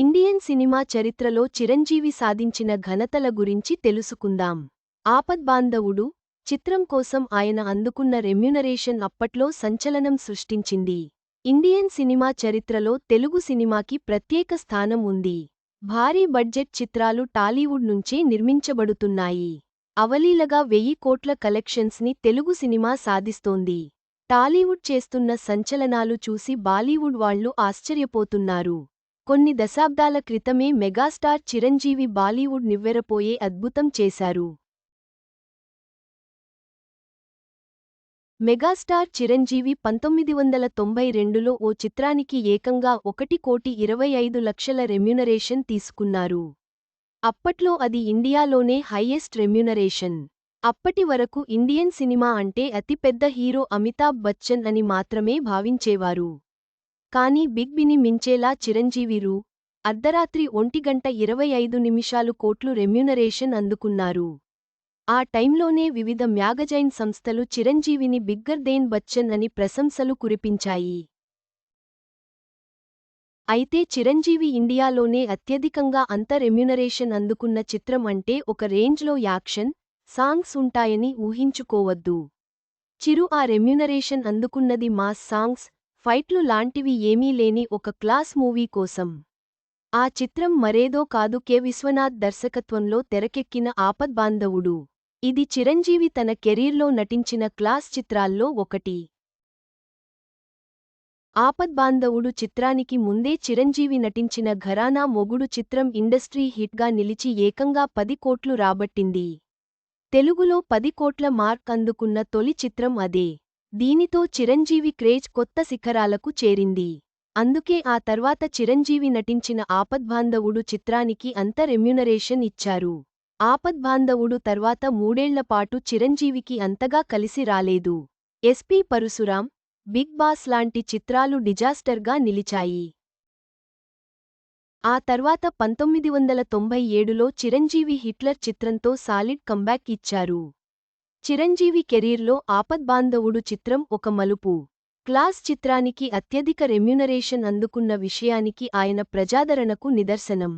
Indian cinema చరిత్రలో చిరంజీవి సాధించిన ఘనతల గురించి తెలుసుకుందాం. ఆపద్బాంధవుడు చిత్రం కోసం ఆయన అందుకున్న రెమ్యునరేషన్ అప్పట్లో సంచలనం సృష్టించింది. ఇండియన్ సినిమా చరిత్రలో తెలుగు సినిమాకి ప్రత్యేక స్థానం ఉంది. భారీ బడ్జెట్ చిత్రాలు టాలీవుడ్ నుంచే నిర్మించబడుతున్నాయి. అవలీలగా వెయ్యి కోట్ల కలెక్షన్స్ని తెలుగు సినిమా సాధిస్తోంది. టాలీవుడ్ చేస్తున్న సంచలనాలు చూసి బాలీవుడ్ వాళ్ళు ఆశ్చర్యపోతున్నారు. కొన్ని దశాబ్దాల క్రితమే మెగాస్టార్ చిరంజీవి బాలీవుడ్ నివ్వెరపోయే అద్భుతం చేశారు. మెగాస్టార్ చిరంజీవి పంతొమ్మిది వందల తొంభై రెండులో ఓ చిత్రానికి ఏకంగా ఒకటి కోటి ఇరవై ఐదు లక్షల రెమ్యునరేషన్ తీసుకున్నారు. అప్పట్లో అది ఇండియాలోనే హైయెస్ట్ రెమ్యునరేషన్. అప్పటి వరకు ఇండియన్ సినిమా అంటే అతిపెద్ద హీరో అమితాబ్ బచ్చన్ అని మాత్రమే భావించేవారు. కానీ బిగ్ బిని మించేలా చిరంజీవి రూ. అర్ధరాత్రి ఒంటిగంట ఇరవై ఐదు నిమిషాలు కోట్లు రెమ్యునరేషన్ అందుకున్నారు. ఆ టైంలోనే వివిధ మ్యాగజైన్ సంస్థలు చిరంజీవిని బిగ్గర్ దేన్ బచ్చన్ అని ప్రశంసలు కురిపించాయి. అయితే చిరంజీవి ఇండియాలోనే అత్యధికంగా అంత రెమ్యునరేషన్ అందుకున్న చిత్రం అంటే ఒక రేంజ్లో యాక్షన్ సాంగ్స్ ఉంటాయని ఊహించుకోవద్దు. చిరు ఆ రెమ్యునరేషన్ అందుకున్నది మాస్ సాంగ్స్ ఫైట్లు లాంటివి ఏమీ లేని ఒక క్లాస్ మూవీ కోసం. ఆ చిత్రం మరేదో కాదు కె. విశ్వనాథ్ దర్శకత్వంలో తెరకెక్కిన ఆపద్బాంధవుడు ఇది చిరంజీవి తన కెరీర్లో నటించిన క్లాస్ చిత్రాల్లో ఒకటి. ఆపద్బాంధవుడు చిత్రానికి ముందే చిరంజీవి నటించిన ఘరానా మొగుడు చిత్రం ఇండస్ట్రీ హిట్గా నిలిచి ఏకంగా పది కోట్లు రాబట్టింది. తెలుగులో పది కోట్ల మార్క్ అందుకున్న తొలి చిత్రం అదే. దీనితో చిరంజీవి క్రేజ్ కొత్త శిఖరాలకు చేరింది. అందుకే ఆ తర్వాత చిరంజీవి నటించిన ఆపద్బాంధవుడు చిత్రానికి అంత రెమ్యునరేషన్ ఇచ్చారు. ఆపద్బాంధవుడు తర్వాత మూడేళ్ళపాటు చిరంజీవికి అంతగా కలిసి రాలేదు. ఎస్పీ పరశురాం బిగ్ బాస్ లాంటి చిత్రాలు డిజాస్టర్గా నిలిచాయి. ఆ తర్వాత పంతొమ్మిది వందల తొంభై ఏడులో చిరంజీవి హిట్లర్ చిత్రంతో సాలిడ్ కంబ్యాక్ ఇచ్చారు. చిరంజీవి కెరీర్లో ఆపద్బాంధవుడు చిత్రం ఒక మలుపు. క్లాస్ చిత్రానికి అత్యధిక రెమ్యునరేషన్ అందుకున్న విషయానికి ఆయన ప్రజాదరణకు నిదర్శనం.